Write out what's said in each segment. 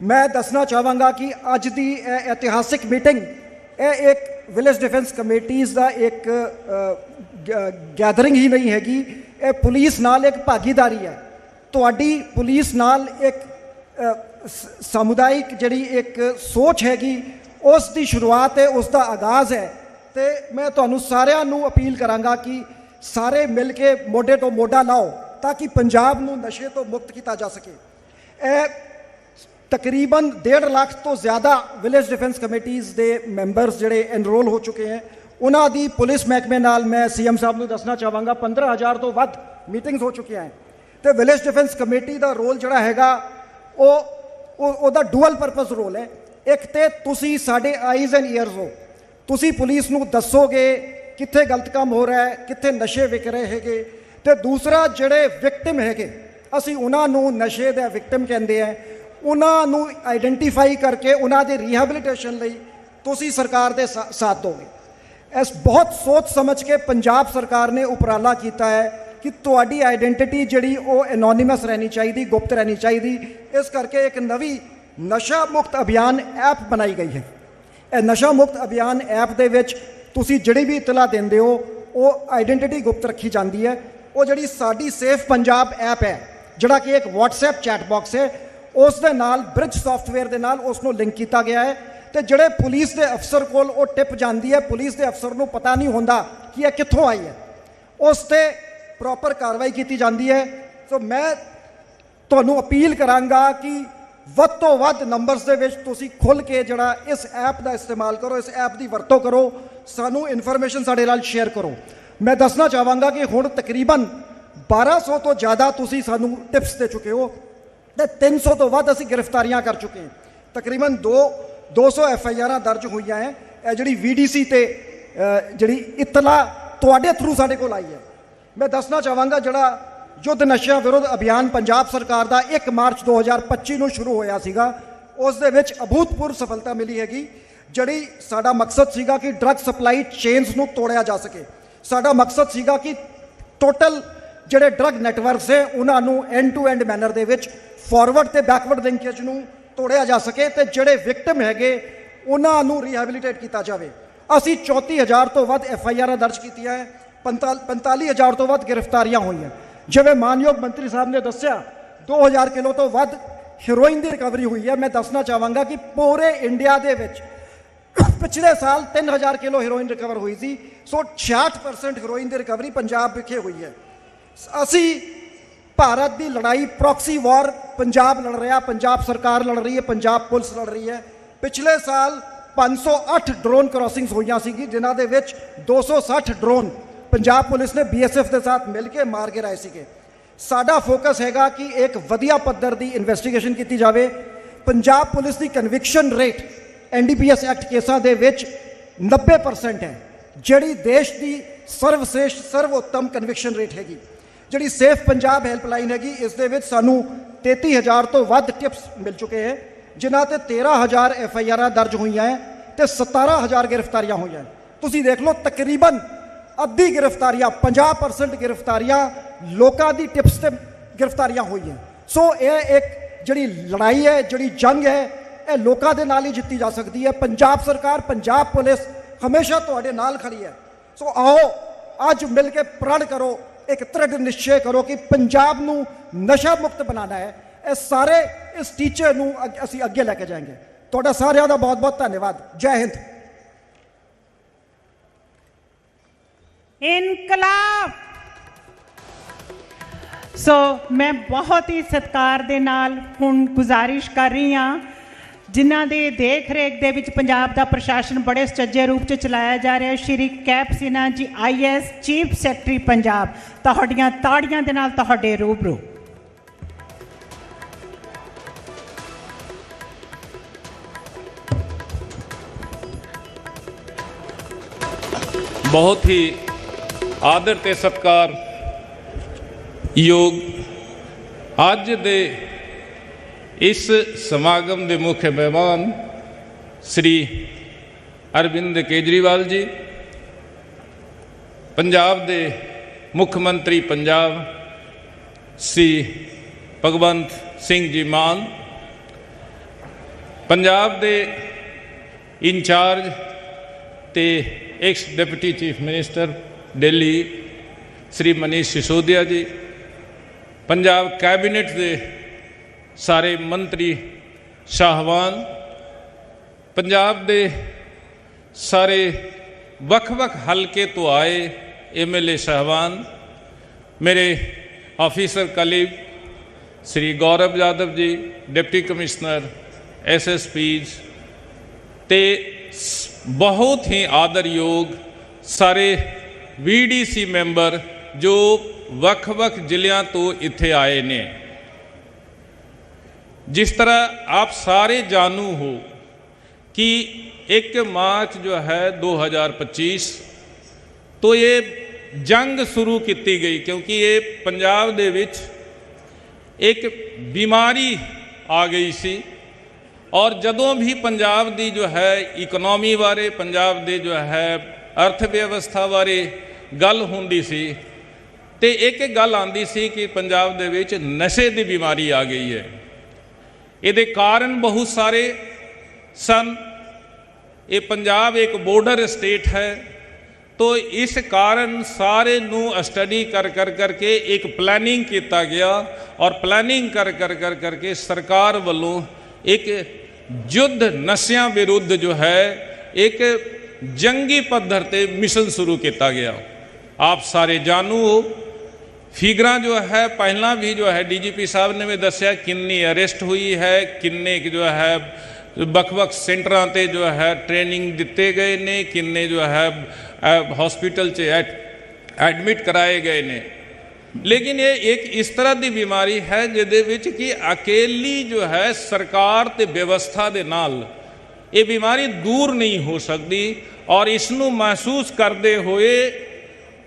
ਮੈਂ ਦੱਸਣਾ ਚਾਹਾਂਗਾ ਕਿ ਅੱਜ ਦੀ ਇਹ ਇਤਿਹਾਸਿਕ ਮੀਟਿੰਗ, ਇਹ ਇੱਕ ਵਿਲੇਜ ਡਿਫੈਂਸ ਕਮੇਟੀਜ਼ ਦਾ ਇੱਕ ਗੈਦਰਿੰਗ ਹੀ ਨਹੀਂ ਹੈਗੀ, ਇਹ ਪੁਲਿਸ ਨਾਲ ਇੱਕ ਭਾਗੀਦਾਰੀ ਹੈ। ਤੁਹਾਡੀ ਪੁਲਿਸ ਨਾਲ ਇੱਕ ਸਮੁਦਾਇਕ ਜਿਹੜੀ ਇੱਕ ਸੋਚ ਹੈਗੀ, ਉਸ ਦੀ ਸ਼ੁਰੂਆਤ ਹੈ ਉਸ ਦਾ ਆਗਾਜ਼ ਹੈ। ਤੇ ਮੈਂ ਤੁਹਾਨੂੰ ਸਾਰਿਆਂ ਨੂੰ ਅਪੀਲ ਕਰਾਂਗਾ ਕਿ ਸਾਰੇ ਮਿਲ ਕੇ ਮੋਢੇ ਤੋਂ ਮੋਢਾ ਲਾਓ, ਤਾਂ ਕਿ ਪੰਜਾਬ ਨੂੰ ਨਸ਼ੇ ਤੋਂ ਮੁਕਤ ਕੀਤਾ ਜਾ ਸਕੇ। ਇਹ ਤਕਰੀਬਨ 1.5 ਲੱਖ ਤੋਂ ਜ਼ਿਆਦਾ ਵਿਲੇਜ ਡਿਫੈਂਸ ਕਮੇਟੀਆਂ ਦੇ ਮੈਂਬਰਸ ਜਿਹੜੇ ਐਨਰੋਲ ਹੋ ਚੁੱਕੇ ਹੈ। ਉਹਨਾਂ ਦੀ ਪੁਲਿਸ ਮਹਿਕਮੇ ਨਾਲ ਮੈਂ ਸੀਐਮ ਸਾਹਿਬ ਨੂੰ ਦੱਸਣਾ ਚਾਹਾਂਗਾ 15000 ਤੋਂ ਵੱਧ ਮੀਟਿੰਗਸ ਹੋ ਚੁੱਕੀਆਂ ਹੈ। ਤੇ ਵਿਲੇਜ ਡਿਫੈਂਸ ਕਮੇਟੀ ਦਾ ਰੋਲ ਜਿਹੜਾ ਹੈਗਾ, ਉਹ, ਉਹ- ਉਹਦਾ ਡੂਅਲ ਪਰਪਸ ਰੋਲ ਹੈ। ਇੱਕ ਤੇ ਤੁਸੀਂ ਸਾਡੇ ਆਈਜ਼ ਐਂਡ ਈਅਰਸ ਹੋ। ਤੁਸੀਂ ਪੁਲਿਸ ਨੂੰ ਦੱਸੋਗੇ ਕਿੱਥੇ ਗਲਤ ਕੰਮ ਹੋ ਰਿਹਾ ਹੈ, ਕਿੱਥੇ ਨਸ਼ੇ ਵਿਕ ਰਹੇ ਹੈਗੇ। ਤੇ ਦੂਸਰਾ, ਜਿਹੜੇ ਵਿਕਟਿਮ ਹੈਗੇ, ਅਸੀਂ ਉਹਨਾਂ ਨੂੰ ਨਸ਼ੇ ਦੇ ਵਿਕਟਿਮ ਕਹਿੰਦੇ ਆ ਉਹਨਾਂ ਨੂੰ ਆਈਡੈਂਟੀਫਾਈ ਕਰਕੇ ਉਹਨਾਂ ਦੇ ਰੀਹੈਬਿਲਿਟੇਸ਼ਨ ਲਈ ਤੁਸੀਂ ਸਰਕਾਰ ਦੇ ਸਾ- ਸਾਥ ਦੋਗੇ ਇਸ ਬਹੁਤ ਸੋਚ ਸਮਝ ਕੇ ਪੰਜਾਬ ਸਰਕਾਰ ਨੇ ਉਪਰਾਲਾ ਕੀਤਾ ਹੈ ਕਿ ਤੁਹਾਡੀ ਆਇਡੈਂਟੀਟੀ ਜਿਹੜੀ ਉਹ ਐਨੋਨਿਮਸ ਰਹਿਣੀ ਚਾਹੀਦੀ ਗੁਪਤ ਰਹਿਣੀ ਚਾਹੀਦੀ ਇਸ ਕਰਕੇ ਇੱਕ ਨਵੀਂ ਨਸ਼ਾ ਮੁਕਤ ਅਭਿਆਨ ਐਪ ਬਣਾਈ ਗਈ ਹੈ ਇਹ ਨਸ਼ਾ ਮੁਕਤ ਅਭਿਆਨ ਐਪ ਦੇ ਵਿੱਚ ਤੁਸੀਂ ਜਿਹੜੀ ਵੀ ਇਤਲਾ ਦਿੰਦੇ ਹੋ ਉਹ ਆਇਡੈਂਟੀਟੀ ਗੁਪਤ ਰੱਖੀ ਜਾਂਦੀ ਹੈ ਉਹ ਜਿਹੜੀ ਸਾਡੀ ਸੇਫ ਪੰਜਾਬ ਐਪ ਹੈ ਜਿਹੜਾ ਕਿ ਇੱਕ WhatsApp ਚੈਟ ਬਾਕਸ ਹੈ ਉਸ ਦੇ ਨਾਲ ਬ੍ਰਿਜ ਸੌਫਟਵੇਅਰ ਦੇ ਨਾਲ ਉਸ ਨੂੰ ਲਿੰਕ ਕੀਤਾ ਗਿਆ ਹੈ ਤੇ ਜਿਹੜੇ ਪੁਲਿਸ ਦੇ ਅਫਸਰ ਕੋਲ ਉਹ ਟਿਪ ਜਾਂਦੀ ਹੈ, ਪੁਲਿਸ ਦੇ ਅਫਸਰ ਨੂੰ ਪਤਾ ਨਹੀਂ ਹੁੰਦਾ ਕਿ ਇਹ ਕਿੱਥੋਂ ਆਈ ਹੈ। ਉਸ ਤੇ ਪ੍ਰੋਪਰ ਕਾਰਵਾਈ ਕੀਤੀ ਜਾਂਦੀ ਹੈ। ਸੋ ਮੈਂ ਤੁਹਾਨੂੰ ਅਪੀਲ ਕਰਾਂਗਾ ਕਿ ਵੱਧ ਤੋਂ ਵੱਧ ਨੰਬਰਸ ਦੇ ਵਿੱਚ ਤੁਸੀਂ ਖੁੱਲ ਕੇ ਜਿਹੜਾ ਇਸ ਐਪ ਦਾ ਇਸਤੇਮਾਲ ਕਰੋ, ਇਸ ਐਪ ਦੀ ਵਰਤੋਂ ਕਰੋ, ਸਾਨੂੰ ਇਨਫੋਰਮੇਸ਼ਨ ਸਾਡੇ ਨਾਲ ਸ਼ੇਅਰ ਕਰੋ। ਮੈਂ ਦੱਸਣਾ ਚਾਹਾਂਗਾ ਕਿ ਹੁਣ ਤਕਰੀਬਨ 1200 ਤੋਂ ਜ਼ਿਆਦਾ ਤੁਸੀਂ ਸਾਨੂੰ ਟਿਪਸ ਦੇ ਚੁੱਕੇ ਹੋ। ਤੇ 300 ਤੋਂ ਵੱਧ ਅਸੀਂ ਗ੍ਰਿਫਤਾਰੀਆਂ ਕਰ ਚੁੱਕੇ ਹਾਂ ਤਕਰੀਬਨ 2 200 ਐਫ ਆਈ ਆਰਾਂ ਦਰਜ ਹੋਈਆਂ ਹੈ ਇਹ ਜਿਹੜੀ ਵੀਡੀਸੀ ਤੇ ਅ, ਜਿਹੜੀ ਇਤਲਾ ਤੁਹਾਡੇ ਥਰੂ ਸਾਡੇ ਕੋਲ ਆਈ ਹੈ ਮੈਂ ਦੱਸਣਾ ਚਾਹਾਂਗਾ ਜਿਹੜਾ ਯੁੱਧ ਨਸ਼ਿਆਂ ਵਿਰੋਧ ਅਭਿਆਨ ਪੰਜਾਬ ਸਰਕਾਰ ਦਾ 1 ਮਾਰਚ 2025 ਨੂੰ ਸ਼ੁਰੂ ਹੋਇਆ ਸੀਗਾ ਉਸ ਦੇ ਵਿੱਚ ਅਭੂਤਪੂਰਵ ਸਫਲਤਾ ਮਿਲੀ ਹੈਗੀ ਜਿਹੜੀ ਸਾਡਾ ਮਕਸਦ ਸੀਗਾ ਕਿ ਡਰੱਗ ਸਪਲਾਈ ਚੇਨਸ ਨੂੰ ਤੋੜਿਆ ਜਾ ਸਕੇ ਸਾਡਾ ਮਕਸਦ ਸੀਗਾ ਕਿ ਟੋਟਲ ਜਿਹੜੇ ਡਰੱਗ ਨੈਟਵਰਕਸ ਹੈ ਉਹਨਾਂ ਨੂੰ ਐਂਡ ਟੂ ਐਂਡ ਮੈਨਰ ਦੇ ਵਿੱਚ ਫਾਰਵਰਡ ਤੇ ਬੈਕਵਰਡ ਲਿੰਕੇਜ ਨੂੰ ਤੋੜਿਆ ਜਾ ਸਕੇ ਤੇ ਜਿਹੜੇ ਵਿਕਟਮ ਹੈਗੇ, ਉਹਨਾਂ ਨੂੰ ਰੀਹੈਬਿਲਿਟੇਟ ਕੀਤਾ ਜਾਵੇ। ਅਸੀਂ 34000 ਤੋਂ ਵੱਧ ਐਫ ਆਈ ਆਰਾਂ ਦਰਜ ਕੀਤੀਆਂ ਹੈ 45000 ਤੋਂ ਵੱਧ ਗ੍ਰਿਫਤਾਰੀਆਂ ਹੋਈਆਂ। ਜਿਵੇਂ ਮਾਨਯੋਗ ਮੰਤਰੀ ਸਾਹਿਬ ਨੇ ਦੱਸਿਆ 2000 ਕਿਲੋ ਤੋਂ ਵੱਧ ਹੀਰੋਇਨ ਦੀ ਰਿਕਵਰੀ ਹੋਈ ਹੈ। ਮੈਂ ਦੱਸਣਾ ਚਾਹਾਂਗਾ ਕਿ ਪੂਰੇ ਇੰਡੀਆ ਦੇ ਵਿੱਚ ਪਿਛਲੇ ਸਾਲ 3000 ਕਿਲੋ ਹੀਰੋਇਨ ਰਿਕਵਰ ਹੋਈ ਸੀ। ਸੋ 66% ਹੀਰੋਇਨ ਦੀ ਰਿਕਵਰੀ ਪੰਜਾਬ ਵਿਖੇ ਹੋਈ ਹੈ। ਅਸੀਂ ਭਾਰਤ ਦੀ ਲੜਾਈ ਪ੍ਰੋਕਸੀ ਵਾਰ ਪੰਜਾਬ ਲੜ ਰਿਹਾ, ਪੰਜਾਬ ਸਰਕਾਰ ਲੜ ਰਹੀ ਹੈ, ਪੰਜਾਬ ਪੁਲਿਸ ਲੜ ਰਹੀ ਹੈ। ਪਿਛਲੇ ਸਾਲ 508 ਡਰੋਨ ਕ੍ਰਾਸਿੰਗਸ ਹੋਈਆਂ ਸੀਗੀ, ਜਿਨ੍ਹਾਂ ਦੇ ਵਿੱਚ 260 ਡਰੋਨ ਪੰਜਾਬ ਪੁਲਿਸ ਨੇ ਬੀਐਸਐਫ ਦੇ ਸਾਥ ਮਿਲ ਕੇ ਮਾਰ ਕੇ ਰਾਏ ਸੀਗੇ। ਸਾਡਾ ਫੋਕਸ ਹੈਗਾ ਕਿ ਇੱਕ ਵਧੀਆ ਪੱਧਰ ਦੀ ਇਨਵੈਸਟੀਗੇਸ਼ਨ ਕੀਤੀ ਜਾਵੇ। ਪੰਜਾਬ ਪੁਲਿਸ ਦੀ ਕਨਵਿਕਸ਼ਨ ਰੇਟ ਐਨਡੀਪੀਐਸ ਐਕਟ ਕੇਸਾਂ ਦੇ ਵਿੱਚ 90% ਹੈ, ਜਿਹੜੀ ਦੇਸ਼ ਦੀ ਸਰਵਸ਼੍ਰੇਸ਼ਟ ਸਰਵੋਤਮ ਕਨਵਿਕਸ਼ਨ ਰੇਟ ਹੈਗੀ। ਜਿਹੜੀ ਸੇਫ ਪੰਜਾਬ ਹੈਲਪਲਾਈਨ ਹੈਗੀ, ਇਸ ਦੇ ਵਿੱਚ ਸਾਨੂੰ 33000 ਤੋਂ ਵੱਧ ਟਿਪਸ ਮਿਲ ਚੁੱਕੇ ਹੈ, ਜਿਨ੍ਹਾਂ ਤੇ 13000 ਐਫ ਆਈ ਆਰਾਂ ਦਰਜ ਹੋਈਆਂ ਹੈ ਤੇ 17000 ਗ੍ਰਿਫਤਾਰੀਆਂ ਹੋਈਆਂ ਤੁਸੀਂ ਦੇਖ ਲਓ, ਤਕਰੀਬਨ ਅੱਧੀ ਗ੍ਰਿਫਤਾਰੀਆਂ 50% ਗ੍ਰਿਫਤਾਰੀਆਂ ਲੋਕਾਂ ਦੀ ਟਿਪਸ ਤੇ ਗ੍ਰਿਫਤਾਰੀਆਂ ਹੋਈਆਂ ਸੋ ਇਹ ਇੱਕ ਜਿਹੜੀ ਲੜਾਈ ਹੈ, ਜਿਹੜੀ ਜੰਗ ਹੈ, ਇਹ ਲੋਕਾਂ ਦੇ ਨਾਲ ਹੀ ਜਿੱਤੀ ਜਾ ਸਕਦੀ ਹੈ। ਪੰਜਾਬ ਸਰਕਾਰ, ਪੰਜਾਬ ਪੁਲਿਸ ਹਮੇਸ਼ਾ ਤੁਹਾਡੇ ਨਾਲ ਖੜੀ ਹੈ। ਸੋ ਆਓ, ਅੱਜ ਮਿਲ ਕੇ ਪ੍ਰਣ ਕਰੋ ਇੱਕ ਦ੍ਰਿੜ ਨਿਸ਼ਚੈ ਕਰੋ ਕਿ ਪੰਜਾਬ ਨੂੰ ਨਸ਼ਾ ਮੁਕਤ ਬਣਾਉਣਾ ਹੈ। ਇਹ ਸਾਰੇ ਇਸ ਟੀਚੇ ਨੂੰ ਅਸੀਂ ਅੱਗੇ ਲੈ ਕੇ ਜਾਵਾਂਗੇ ਤੁਹਾਡਾ ਸਾਰਿਆਂ ਦਾ ਬਹੁਤ ਬਹੁਤ ਧੰਨਵਾਦ। ਜੈ ਹਿੰਦ। ਇਨਕਲਾਬ! ਸੋ ਮੈਂ ਬਹੁਤ ਹੀ ਸਤਿਕਾਰ ਦੇ ਨਾਲ ਹੁਣ ਗੁਜ਼ਾਰਿਸ਼ ਕਰ ਰਹੀ ਹਾਂ। ਜਿਨ੍ਹਾਂ ਦੇ ਦੇਖ ਰੇਖ ਦੇ ਵਿੱਚ ਪੰਜਾਬ ਦਾ ਪ੍ਰਸ਼ਾਸਨ ਬੜੇ ਸੁਚੱਜੇ ਰੂਪ 'ਚ ਚਲਾਇਆ ਜਾ ਰਿਹਾ ਹੈ। ਸ਼੍ਰੀ ਕੈਪ ਸਿਨਹਾ ਜੀ ਆਈਐਸ ਚੀਫ ਸੈਕਟਰੀ ਪੰਜਾਬ। ਤੁਹਾਡੀਆਂ ਤਾੜੀਆਂ ਦੇ ਨਾਲ ਤੁਹਾਡੇ ਰੂਬਰੂ। ਬਹੁਤ ਹੀ ਆਦਰ ਤੇ ਸਤਕਾਰ ਯੋਗ ਅੱਜ ਦੇ ਇਸ ਸਮਾਗਮ ਦੇ ਮੁੱਖ ਮਹਿਮਾਨ ਸ੍ਰੀ ਅਰਵਿੰਦ ਕੇਜਰੀਵਾਲ ਜੀ, ਪੰਜਾਬ ਦੇ ਮੁੱਖ ਮੰਤਰੀ ਪੰਜਾਬ ਸ੍ਰੀ ਭਗਵੰਤ ਸਿੰਘ ਜੀ ਮਾਨ, ਪੰਜਾਬ ਦੇ ਇੰਚਾਰਜ ਤੇ ex deputy chief minister Delhi Shri Manish Sisodia ji, Punjab cabinet ਦੇ ਸਾਰੇ ਮੰਤਰੀ ਸ਼ਾਹਵਾਨ, ਪੰਜਾਬ ਦੇ ਸਾਰੇ ਵੱਖ-ਵੱਖ ਹਲਕੇ ਤੋਂ ਆਏ ਐਮਐਲਏ ਸ਼ਾਹਵਾਨ, ਮੇਰੇ officer colleague Shri Gaurav Yadav ji, deputy commissioner SSPs ਤੇ ਸ- ਬਹੁਤ ਹੀ ਆਦਰਯੋਗ ਸਾਰੇ ਵੀਡੀਸੀ ਮੈਂਬਰ ਜੋ ਵੱਖ-ਵੱਖ ਜ਼ਿਲ੍ਹਿਆਂ ਤੋਂ ਇੱਥੇ ਆਏ ਨੇ। ਜਿਸ ਤਰ੍ਹਾਂ ਆਪ ਸਾਰੇ ਜਾਣੂ ਹੋ ਕਿ 1 ਮਾਰਚ ਜੋ ਹੈ 2025 ਤੋਂ ਇਹ ਜੰਗ ਸ਼ੁਰੂ ਕੀਤੀ ਗਈ ਕਿਉਂਕਿ ਇਹ ਪੰਜਾਬ ਦੇ ਵਿੱਚ ਇੱਕ ਬਿਮਾਰੀ ਆ ਗਈ ਸੀ ਔਰ ਜਦੋਂ ਵੀ ਪੰਜਾਬ ਦੀ ਜੋ ਹੈ ਇਕਨੋਮੀ ਬਾਰੇ, ਪੰਜਾਬ ਦੇ ਜੋ ਹੈ ਅਰਥ ਵਿਵਸਥਾ ਬਾਰੇ ਗੱਲ ਹੁੰਦੀ ਸੀ ਤੇ ਇੱਕ ਇੱਕ ਗੱਲ ਆਂਦੀ ਸੀ ਕਿ ਪੰਜਾਬ ਦੇ ਵਿੱਚ ਨਸ਼ੇ ਦੀ ਬਿਮਾਰੀ ਆ ਗਈ ਹੈ। ਇਹਦੇ ਕਾਰਨ ਬਹੁਤ ਸਾਰੇ ਸਨ। ਇਹ ਪੰਜਾਬ ਇੱਕ ਬਾਰਡਰ ਸਟੇਟ ਹੈ। ਤੋ ਇਸ ਕਾਰਨ ਸਾਰੇ ਨੂੰ ਸਟੱਡੀ ਕਰ ਕਰ ਕਰਕੇ ਇੱਕ ਪਲੈਨਿੰਗ ਕੀਤਾ ਗਿਆ ਔਰ ਪਲੈਨਿੰਗ ਕਰ ਕਰ ਕਰ ਕਰਕੇ ਸਰਕਾਰ ਵੱਲੋਂ ਇੱਕ ਯੁੱਧ ਨਸ਼ਿਆਂ ਵਿਰੁੱਧ ਜੋ ਹੈ, ਇੱਕ ਜੰਗੀ ਪੱਧਰ ਤੇ ਮਿਸ਼ਨ ਸ਼ੁਰੂ ਕੀਤਾ ਗਿਆ। ਆਪ ਸਾਰੇ ਜਾਣੂ ਹੋ ਫਿਗਰਾਂ ਜੋ ਹੈ, ਪਹਿਲਾਂ ਵੀ ਜੋ ਹੈ, ਡੀਜੀਪੀ ਸਾਹਿਬ ਨੇ ਵੀ ਦੱਸਿਆ ਕਿੰਨੀ ਅਰੈਸਟ ਹੋਈ ਹੈ, ਕਿੰਨੇ ਕੁ ਜੋ ਹੈ, ਵੱਖ-ਵੱਖ ਸੈਂਟਰਾਂ ਤੇ ਜੋ ਹੈ, ਟ੍ਰੇਨਿੰਗ ਦਿੱਤੇ ਗਏ ਨੇ, ਕਿੰਨੇ ਜੋ ਹੈ ਹਸਪੀਟਲ 'ਚ ਐਡਮਿਟ ਕਰਾਏ ਗਏ ਨੇ। ਲੇਕਿਨ ਇਹ ਇੱਕ ਇਸ ਤਰ੍ਹਾਂ ਦੀ ਬਿਮਾਰੀ ਹੈ, ਜਿਹਦੇ ਵਿੱਚ ਕਿ ਅਕੇਲੀ ਜੋ ਹੈ, ਸਰਕਾਰ ਤੇ ਵਿਵਸਥਾ ਦੇ ਨਾਲ ਇਹ ਬਿਮਾਰੀ ਦੂਰ ਨਹੀਂ ਹੋ ਸਕਦੀ ਔਰ ਇਸ ਨੂੰ ਮਹਿਸੂਸ ਕਰਦੇ ਹੋਏ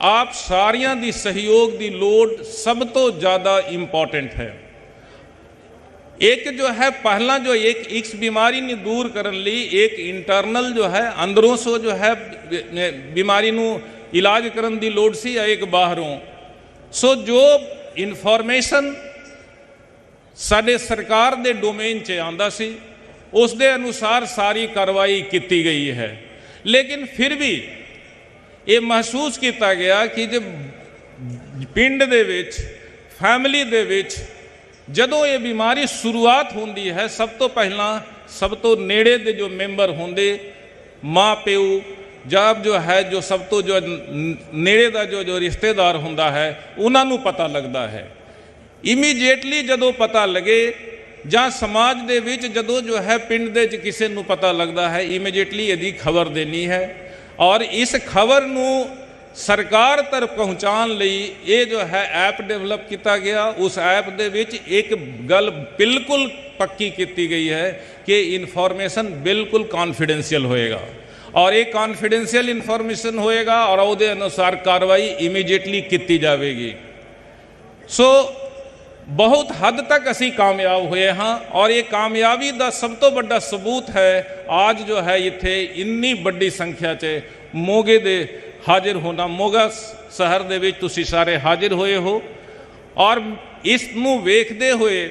ਆਪ ਸਾਰਿਆਂ ਦੀ ਸਹਿਯੋਗ ਦੀ ਲੋੜ ਸਭ ਤੋਂ ਜ਼ਿਆਦਾ ਇੰਪੋਰਟੈਂਟ ਹੈ। ਇੱਕ ਜੋ ਹੈ, ਪਹਿਲਾਂ ਜੋ ਇੱਕ ਇਸ ਬਿਮਾਰੀ ਨੂੰ ਦੂਰ ਕਰਨ ਲਈ ਇੱਕ ਇੰਟਰਨਲ ਜੋ ਹੈ, ਅੰਦਰੋਂ ਸੋ ਜੋ ਹੈ ਬਿ- ਬਿਮਾਰੀ ਨੂੰ ਇਲਾਜ ਕਰਨ ਦੀ ਲੋੜ ਸੀ ਜਾਂ ਇੱਕ ਬਾਹਰੋਂ। ਸੋ ਜੋ ਇਨਫੋਰਮੇਸ਼ਨ ਸਾਡੇ ਸਰਕਾਰ ਦੇ ਡੋਮੇਨ 'ਚ ਆਂਦਾ ਸੀ ਉਸ ਦੇ ਅਨੁਸਾਰ ਸਾਰੀ ਕਾਰਵਾਈ ਕੀਤੀ ਗਈ ਹੈ। ਲੇਕਿਨ ਫਿਰ ਵੀ ਇਹ ਮਹਿਸੂਸ ਕੀਤਾ ਗਿਆ ਕਿ ਜੇ ਪਿੰਡ ਦੇ ਵਿੱਚ ਫੈਮਿਲੀ ਦੇ ਵਿੱਚ ਜਦੋਂ ਇਹ ਬਿਮਾਰੀ ਸ਼ੁਰੂਆਤ ਹੁੰਦੀ ਹੈ, ਸਭ ਤੋਂ ਪਹਿਲਾਂ ਸਭ ਤੋਂ ਨੇੜੇ ਦੇ ਜੋ ਮੈਂਬਰ ਹੁੰਦੇ, ਮਾਂ, ਪਿਓ ਜਾਂ ਜੋ ਹੈ, ਜੋ ਸਭ ਤੋਂ ਜੋ ਨੇੜੇ ਦਾ ਜੋ ਜੋ ਰਿਸ਼ਤੇਦਾਰ ਹੁੰਦਾ ਹੈ, ਉਹਨਾਂ ਨੂੰ ਪਤਾ ਲੱਗਦਾ ਹੈ। ਇਮੀਡੀਏਟਲੀ ਜਦੋਂ ਪਤਾ ਲੱਗੇ ਜਾਂ ਸਮਾਜ ਦੇ ਵਿੱਚ ਜਦੋਂ ਜੋ ਹੈ, ਪਿੰਡ ਦੇ ਵਿੱਚ ਕਿਸੇ ਨੂੰ ਪਤਾ ਲੱਗਦਾ ਹੈ ਇਮੀਡੀਏਟਲੀ ਇਹਦੀ ਖਬਰ ਦੇਣੀ ਹੈ। ਔਰ ਇਸ ਖਬਰ ਨੂੰ ਸਰਕਾਰ ਤੱਕ ਪਹੁੰਚਾਉਣ ਲਈ ਇਹ ਜੋ ਹੈ ਐਪ ਡਿਵੈਲਪ ਕੀਤਾ ਗਿਆ, ਉਸ ਐਪ ਦੇ ਵਿੱਚ ਇੱਕ ਗੱਲ ਬਿਲਕੁਲ ਪੱਕੀ ਕੀਤੀ ਗਈ ਹੈ ਕਿ ਇਨਫੋਰਮੇਸ਼ਨ ਬਿਲਕੁਲ ਕੌਨਫੀਡੈਂਸ਼ੀਅਲ ਹੋਏਗਾ। ਔਰ ਇਹ ਕੌਨਫੀਡੈਂਸ਼ੀਅਲ ਇਨਫੋਰਮੇਸ਼ਨ ਹੋਏਗਾ ਔਰ ਉਹਦੇ ਅਨੁਸਾਰ ਕਾਰਵਾਈ ਇਮੀਡੀਏਟਲੀ ਕੀਤੀ ਜਾਵੇਗੀ। ਸੋ ਬਹੁਤ ਹੱਦ ਤੱਕ ਅਸੀਂ ਕਾਮਯਾਬ ਹੋਏ ਹਾਂ ਔਰ ਇਹ ਕਾਮਯਾਬੀ ਦਾ ਸਭ ਤੋਂ ਵੱਡਾ ਸਬੂਤ ਹੈ ਅੱਜ ਜੋ ਹੈ ਇੱਥੇ ਇੰਨੀ ਵੱਡੀ ਸੰਖਿਆ 'ਚ ਮੋਗੇ ਦੇ ਹਾਜ਼ਰ ਹੋਣਾ ਮੋਗਾ ਸ- ਸ਼ਹਿਰ ਦੇ ਵਿੱਚ ਤੁਸੀਂ ਸਾਰੇ ਹਾਜ਼ਰ ਹੋਏ ਹੋ ਔਰ ਇਸ ਨੂੰ ਵੇਖਦੇ ਹੋਏ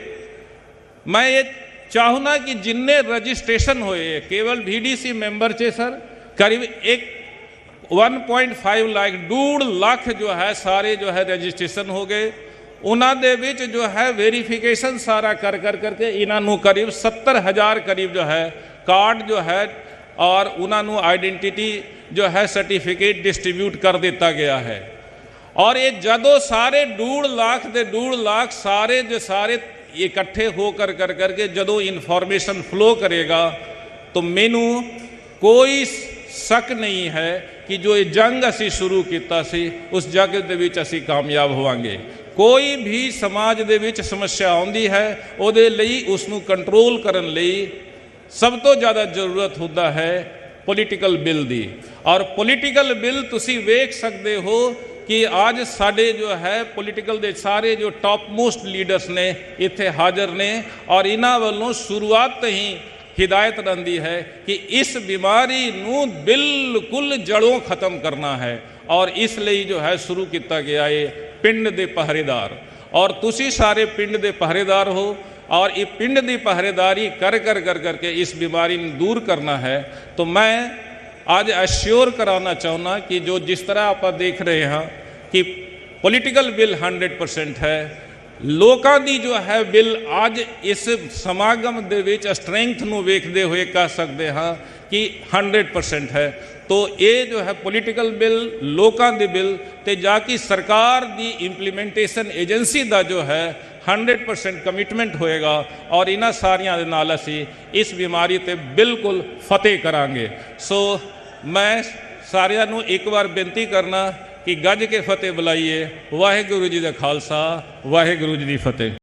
ਮੈਂ ਇਹ ਚਾਹੁੰਦਾ ਕਿ ਜਿੰਨੇ ਰਜਿਸਟ੍ਰੇਸ਼ਨ ਹੋਏ ਹੈ, ਕੇਵਲ ਵੀਡੀਸੀ ਮੈਂਬਰ 'ਚ ਸਰ ਕਰੀਬ ਇੱਕ 1.5 ਲੱਖ ਡੂਢ ਲੱਖ ਜੋ ਹੈ ਸਾਰੇ ਜੋ ਹੈ ਰਜਿਸਟ੍ਰੇਸ਼ਨ ਹੋ ਗਏ ਉਹਨਾਂ ਦੇ ਵਿੱਚ ਜੋ ਹੈ ਵੈਰੀਫਿਕੇਸ਼ਨ ਸਾਰਾ ਕਰ ਕਰ ਕਰਕੇ ਇਹਨਾਂ ਨੂੰ ਕਰੀਬ 70000 ਕਰੀਬ ਜੋ ਹੈ ਕਾਰਡ ਜੋ ਹੈ ਔਰ ਉਹਨਾਂ ਨੂੰ ਆਇਡੈਂਟੀਟੀ ਜੋ ਹੈ ਸਰਟੀਫਿਕੇਟ ਡਿਸਟ੍ਰੀਬਿਊਟ ਕਰ ਦਿੱਤਾ ਗਿਆ ਹੈ। ਔਰ ਇਹ ਜਦੋਂ ਸਾਰੇ ਡੂਢ ਲੱਖ ਦੇ ਡੂਢ ਲੱਖ ਸਾਰੇ ਦੇ ਸਾਰੇ ਇਕੱਠੇ ਹੋ ਕਰ ਕਰ ਕਰਕੇ ਜਦੋਂ ਇਨਫੋਰਮੇਸ਼ਨ ਫਲੋ ਕਰੇਗਾ, ਤਾਂ ਮੈਨੂੰ ਕੋਈ ਸ਼ੱਕ ਨਹੀਂ ਹੈ ਕਿ ਜੋ ਇਹ ਜੰਗ ਅਸੀਂ ਸ਼ੁਰੂ ਕੀਤਾ ਸੀ, ਉਸ ਜੰਗ ਦੇ ਵਿੱਚ ਅਸੀਂ ਕਾਮਯਾਬ ਹੋਵਾਂਗੇ। ਕੋਈ ਵੀ ਸਮਾਜ ਦੇ ਵਿੱਚ ਸਮੱਸਿਆ ਆਉਂਦੀ ਹੈ, ਉਹਦੇ ਲਈ ਉਸ ਨੂੰ ਕੰਟਰੋਲ ਕਰਨ ਲਈ ਸਭ ਤੋਂ ਜ਼ਿਆਦਾ ਜ਼ਰੂਰਤ ਹੁੰਦਾ ਹੈ ਪੋਲੀਟੀਕਲ ਬਿੱਲ ਦੀ। ਔਰ ਪੋਲੀਟੀਕਲ ਬਿੱਲ ਤੁਸੀਂ ਵੇਖ ਸਕਦੇ ਹੋ ਕਿ ਅੱਜ ਸਾਡੇ ਜੋ ਹੈ ਪੋਲੀਟੀਕਲ ਦੇ ਸਾਰੇ ਜੋ ਟਾਪ ਮੋਸਟ ਲੀਡਰਸ ਨੇ, ਇੱਥੇ ਹਾਜ਼ਰ ਨੇ ਔਰ ਇਹਨਾਂ ਵੱਲੋਂ ਸ਼ੁਰੂਆਤ ਤੋਂ ਹੀ ਹਿਦਾਇਤ ਰਹਿੰਦੀ ਹੈ ਕਿ ਇਸ ਬਿਮਾਰੀ ਨੂੰ ਬਿਲਕੁਲ ਜੜੋਂ ਖਤਮ ਕਰਨਾ ਹੈ। ਔਰ ਇਸ ਲਈ ਜੋ ਹੈ, ਸ਼ੁਰੂ ਕੀਤਾ ਗਿਆ ਹੈ ਪਿੰਡ ਦੇ ਪਹਿਰੇਦਾਰ ਔਰ ਤੁਸੀਂ ਸਾਰੇ ਪਿੰਡ ਦੇ ਪਹਿਰੇਦਾਰ ਹੋ ਔਰ ਇਹ ਪਿੰਡ ਦੀ ਪਹਿਰੇਦਾਰੀ ਕਰ ਕਰ ਕਰ ਕਰਕੇ ਇਸ ਬਿਮਾਰੀ ਨੂੰ ਦੂਰ ਕਰਨਾ ਹੈ ਤਾਂ ਮੈਂ ਅੱਜ ਅਸ਼ੋਰ ਕਰਾਉਣਾ ਚਾਹੁੰਦਾ ਕਿ ਜੋ ਜਿਸ ਤਰ੍ਹਾਂ ਆਪਾਂ ਦੇਖ ਰਹੇ ਹਾਂ ਕਿ ਪੋਲੀਟੀਕਲ ਬਿੱਲ 100% ਹੈ ਲੋਕਾਂ ਦੀ ਜੋ ਹੈ ਬਿੱਲ ਅੱਜ ਇਸ ਸਮਾਗਮ ਦੇ ਵਿੱਚ ਸਟਰੈਂਥ ਨੂੰ ਵੇਖਦੇ ਹੋਏ ਕਹਿ ਸਕਦੇ ਹਾਂ ਕਿ 100% ਹੈ। ਤੋ ਇਹ ਜੋ ਹੈ ਪੋਲੀਟੀਕਲ ਬਿੱਲ, ਲੋਕਾਂ ਦੇ ਬਿੱਲ ਤੇ ਜਾ ਕੇ ਸਰਕਾਰ ਦੀ ਇੰਪਲੀਮੈਂਟੇਸ਼ਨ ਏਜੰਸੀ ਦਾ ਜੋ ਹੈ 100% ਕਮਿਟਮੈਂਟ ਹੋਏਗਾ ਔਰ ਇਹਨਾਂ ਸਾਰੀਆਂ ਦੇ ਨਾਲ ਅਸੀਂ ਇਸ ਬਿਮਾਰੀ ਤੇ ਬਿਲਕੁਲ ਫਤਿਹ ਕਰਾਂਗੇ। ਸੋ ਮੈਂ ਸਾਰਿਆਂ ਨੂੰ ਇੱਕ ਵਾਰ ਬੇਨਤੀ ਕਰਨਾ ਕਿ ਗੱਜ ਕੇ ਫਤਿਹ ਬੁਲਾਈਏ। ਵਾਹਿਗੁਰੂ ਜੀ ਦਾ ਖਾਲਸਾ ਵਾਹਿਗੁਰੂ ਜੀ ਦੀ ਫਤਿਹ।